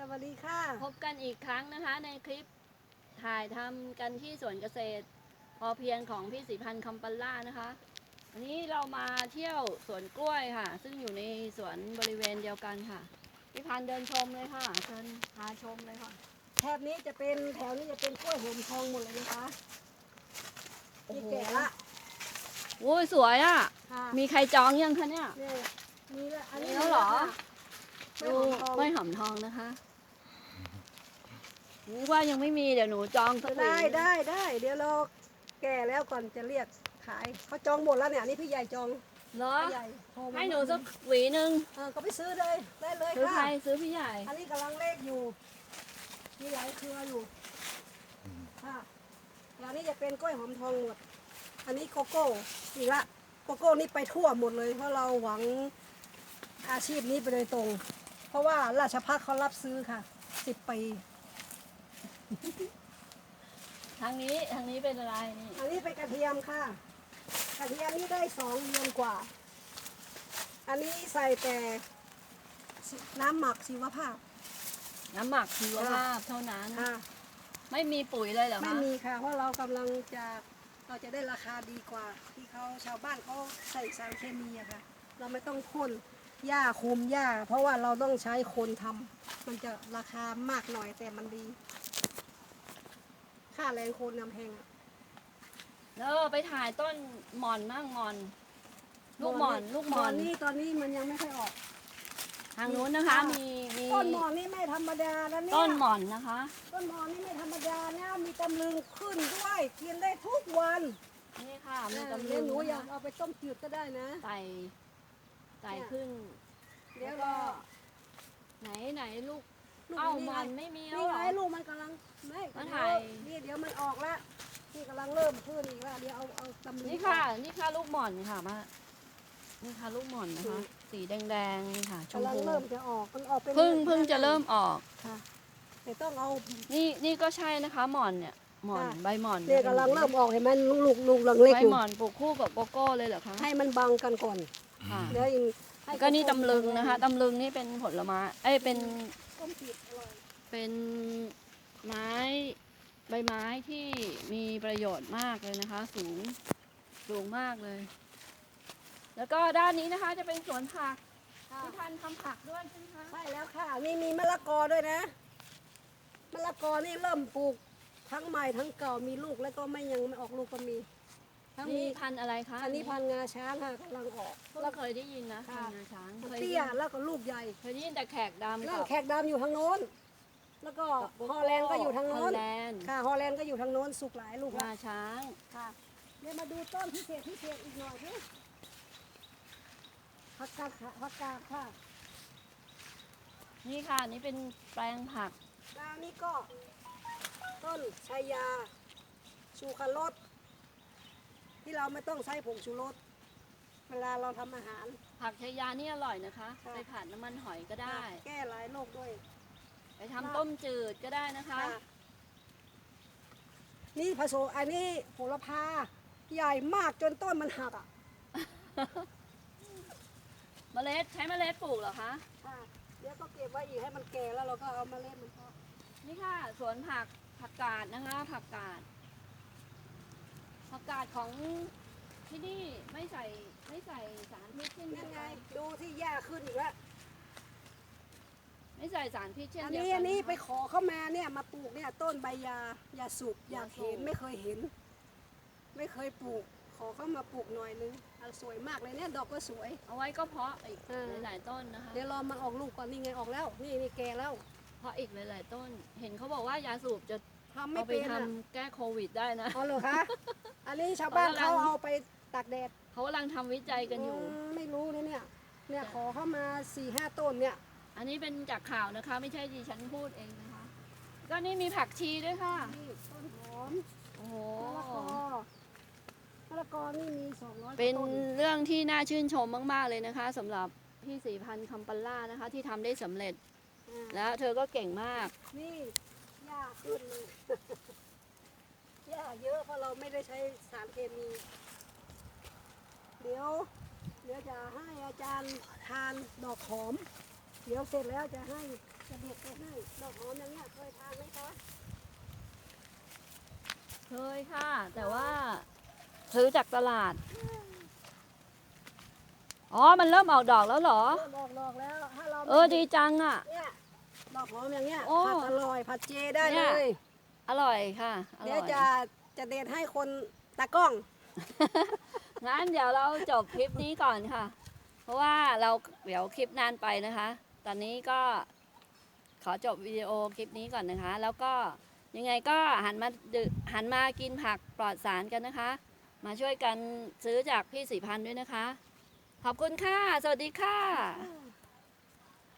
สวัสดีค่ะ พบกันอีกครั้งนะคะในคลิปถ่ายทำกันที่สวนเกษตร พอเพียงของพี่สีพันธ์คำปัลล่านะคะวันนี้เรามาเที่ยวสวนกล้วยค่ะ ซึ่งอยู่ในสวนบริเวณเดียวกันค่ะพี่พันธ์เดินชมเลยค่ะเชิญพาชมเลยค่ะ แถบนี้จะเป็นแถวนี้จะเป็นกล้วยหอมทองหมดเลยนะคะโอ้นี่โห แก่ละโอ้ยสวยอะ ค่ะมีใครจองยังคะเนี่ยเนี่ยมีละอันนี้มีแล้วเหรอ ไม่ดูหอมทองไม่หอมทองนะคะ นึกว่ายังไม่มีเดี๋ยวหนูจองสักหวีได้ได้ได้เดี๋ยวเราแก่แล้วก่อนจะเรียกขายเขาจองหมดแล้วเนี่ยนี่พี่ใหญ่จองเหรอพี่ใหญ่โทรมาให้หนูสักหวีหนึ่งเออก็ไปซื้อเลยได้เลยซื้อใครค่ะซื้อพี่ใหญ่ อันนี้กำลังเลขอยู่มีหลายเครืออยู่ค่ะอย่างนี้จะเป็นกล้วยหอมทองหมด อันนี้โกโก้อีกละโกโก้นี่ไปทั่วหมดเลยเพราะเราหวังอาชีพนี้ไปโดยตรง เพราะว่าราชพักเขารับซื้อค่ะสิบปี ทางนี้ทางนี้เป็นอะไรนี่อันนี้เป็นกระเทียมค่ะ กระเทียมนี่ได้สองเดือนกว่า อันนี้ใส่แต่น้ำหมักชีวภาพ น้ำหมักชีวภาพเท่านั้น ค่ะ ไม่มีปุ๋ยเลยเหรอไม่คะมีค่ะ เพราะเรากำลังจะเราจะได้ราคาดีกว่า ที่เขาชาวบ้านเขาใส่สารเคมีอะค่ะ เราไม่ต้องพ่นหญ้าคุมหญ้า เพราะว่าเราต้องใช้คนทำมันจะราคามากหน่อยแต่มันดี ค่าแรงคนนำแพงอะแล้วไปถ่ายต้นหมอนมั่งหมอน ลูกหมอนลูกหมอนนี่ตอนนี้มันยังไม่ค่อยออก ทางนู้นนะคะ มีมีต้นหมอนนี่ไม่ธรรมดาแล้วเนี่ยต้นหมอนนะคะ ต้นหมอนนี่ไม่ธรรมดานะมีตำลึงขึ้นด้วยกินได้ทุกวันนี่ค่ะมีเออตำเดี๋ลึยวงหนูอยากนะคะเอาไปต้มจืดก็ได้นะ ไต่ไต่ขึ้นเดี๋ยวแล้วก็ก็ ไหนไหนลูก ลูกเอ้านี่หมไงอนไม่มีแล้วนี่เหรไงอ ลูกมันกำลังไม่มาเดี๋ถ่ายยวนี่เดี๋ยวมันออกละนี่กำลังเริ่มขึ้นอีกแล้วเดี๋ยวเอาเอาตำลึงนี่ค่ะ นี่ค่ะลูกหมอนค่ะมานี่ค่ะลูกหมอนนะคะ สีแดงๆนี่ค่ะชมกำลังพูเริ่มจะออกมันออกเป็นเพึ่งเพึ่งจะเริ่มออก ค่ะแต่ต้องเอา นี่นี่ก็ใช่นะคะหมอนเนี่ยหมอนค่ะ ใบหมอนเนี่ยกำลังเริ่มออกเห็นไหมลูกลูกลูกลังเล็กใบอยู่หมอนปลูกคู่กับโกโก้เลยเหรอคะให้มันบังกันก่อนค่ะ เดี๋ยวอีให้ก็นี่ตำลึงนะคะตำลึงนี่เป็นผลไม้เอ้ยเป็น ต้มจืดอร่อยเป็นไม้ใบไม้ที่มีประโยชน์มากเลยนะคะ สูงสูงมากเลย แล้วก็ด้านนี้นะคะจะเป็นสวนผักค่ะพี่พันทำผักด้วยใช่ไหมคะใช่แล้วค่ะนี่มีมะละกอด้วยนะมะละกอนี่เริ่มปลูกทั้งใหม่ทั้งเก่ามีลูกแล้วก็ไม่ยังไม่ออกลูกก็มี ทั้งนี่มีพันธุ์อะไรคะอันนี้พันธุ์งาช้างค่ะกำลังออก เพิ่งแล้วเคยได้ยินนะค่ะ พันธุ์งาช้างเคยได้เตี้ยิยนแล้วก็ลูกใหญ่เคยได้ยินแต่แขกดำนั่กันบแขกดำอยู่ทางโน้น แล้วก็ฮอลแลนด์ก็อยู่ทางโน้นฮอลแลนด์ค่ะฮอลแลนด์ก็อยู่ทางโน้นสุกหลายลูกงาละช้าง ค่ะเดี๋ยวมาดูต้นพิเศษพิเศษอีกหน่อยสิผักกาดค่ะผักกาดค่ะนี่ค่ะนี่เป็นแปลงผักดาวนี้ก็ ต้นชายา ชูคารส ที่เราไม่ต้องใช้ผงชูรสเวลาเราทำอาหาร ผักชายานี่อร่อยนะคะ ค่ะ ไปผัดน้ำมันหอยก็ได้ แก้หลายโรคด้วย ไปทำต้มจืดก็ได้นะคะค่ะนี่ผสมอันนี้โหระพา ใหญ่มากจนต้นมันหักอะเมล็ดใช้เมล็ดปลูกเหรอคะ ค่ะเดี๋ยวก็เก็บไว้อีกให้มันแก่แล้วเราก็เอามาเล่นมันเพาะนี่ค่ะ สวนผักผักกาดนะคะ ผักกาด ผักกาดของที่นี่ไม่ใส่ไม่ใส่สารพิษเช่นเดีนั่ยนวไง กันดูที่หญ้าขึ้นอีกแล้วไม่ใส่สารพิษเช่นอันเดียวนี้กัอันนี้ะคะไปขอเข้ามาเนี่ยมาปลูกเนี่ยต้นใบยายาสูบอยากเห็นยาสูบ ไม่เคยเห็น ไม่เคยปลูก ขอเข้ามาปลูกหน่อยนึงอะสวยมากเลยเนี่ยดอกก็สวย เอาไว้ก็เพาะอีกเออ หลายๆต้นนะคะเดี๋ยวรอมันออกลูกก่อนนี่ไงออกแล้ว นี่นี่แก่แล้ว เพาะอีกหลายๆต้น เห็นเขาบอกว่ายาสูบจะ ทำไม่เอาไปเป็นทำอะแก้โควิดได้นะเอาเหรอคะ อันนี้ชาวบ้านเขาเขากำลังเอาไปตากแดดเขากำลังทำวิจัยกันอยู่ มไม่รู้นะเนี่ย เนี่ยขอเข้ามาสี่ห้าต้นเนี่ย อันนี้เป็นจากข่าวนะคะ ไม่ใช่ดิฉันพูดเองนะคะ ก็นี่มีผักชีด้วยค่ะ นี่ต้นหอมโอ้โห มะละกอมะละกอนี่มีสองร้อยเป็นต้นเรื่องที่น่าชื่นชมมาก ๆ เลยนะคะสำหรับพี่สีพันธ์คำปัลล่านะคะ ที่ทำได้สำเร็จอ่าแล้วเธอก็เก่งมาก นี่ หญ้าขึ้นเลยหญ้าเยอะเพราะเราไม่ได้ใช้สารเคมี เดี๋ยวเดี๋ยวจะให้อาจารย์ทานดอกหอม เดี๋ยวเสร็จแล้วจะให้จะเด็ดไปให้ดอกหอมอย่างเงี้ยเคยทานไหมคะเคยค่ะ แต่ว่า ซื้อจากตลาด อ๋อ มันเริ่มออกดอกแล้วเหรอ เริ่มออกดอกแล้วถ้าเราเออดีจังอะ เนี่ย ดอกหอมอย่างเงี้ยโอ้ผัดอร่อยผัดเจได้เนี่เลย ย อร่อยค่ะอเดี๋ร่ยอวยจะจะเด็ดให้คนตากล้อง งั้นเดี๋ยวเราจบคลิปนี้ก่อนค่ะ เพราะว่าเราเดี๋ยวคลิปนานไปนะคะ ตอนนี้ก็ขอจบวิดีโอคลิปนี้ก่อนนะคะ แล้วก็ยังไงก็หันมาดึหันมากินผักปลอดสารกันนะคะ มาช่วยกันซื้อจากพี่สีพันธุ์ด้วยนะคะ ขอบคุณค่ะ สวัสดีค่ะอ่า